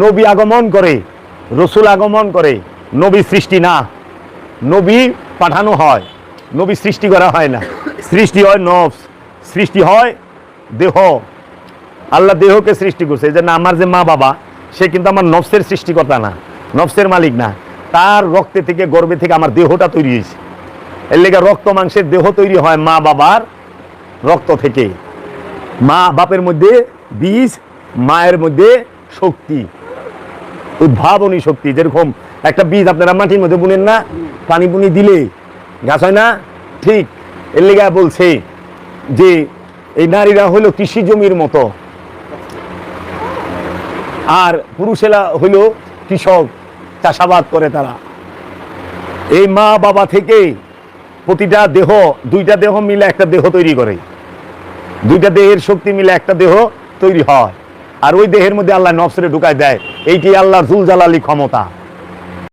নবী আগমন করে, রসুল আগমন করে, নবী সৃষ্টি না। নবী পাঠানো হয়, নবী সৃষ্টি করা হয় না। সৃষ্টি হয় নফস, সৃষ্টি হয় দেহ। আল্লাহ দেহকে সৃষ্টি করছে। এই জন্য আমার যে মা বাবা, সে কিন্তু আমার নফসের সৃষ্টিকর্তা না, নফসের মালিক না। তার রক্তে থেকে গর্বে থেকে আমার দেহটা তৈরি হয়েছে। এর লেগে রক্ত মাংসের দেহ তৈরি হয় মা বাবার রক্ত থেকে। মা বাপের মধ্যে বীজ, মায়ের মধ্যে শক্তি। উদ্ভাবনী শক্তি, যেরকম একটা বীজ আপনারা মাটির মধ্যে বুনেন না, পানি বুনি দিলে গাছ হয় না? ঠিক, এর লেগে বলছে যে এই নারীরা হলো কৃষি জমির মতো। আর পুরুষেরা হইল কৃষক, চাষাবাদ করে তারা। এই মা বাবা থেকে প্রতিটা দেহ, দুইটা দেহ মিলে একটা দেহ তৈরি করে। দুইটা দেহের শক্তি মিলে একটা দেহ তৈরি হয়। আর ওই দেহের মধ্যে আল্লাহ নফসরে ঢুকায় দেয়। এইটি আল্লাহর জুল জালালি ক্ষমতা।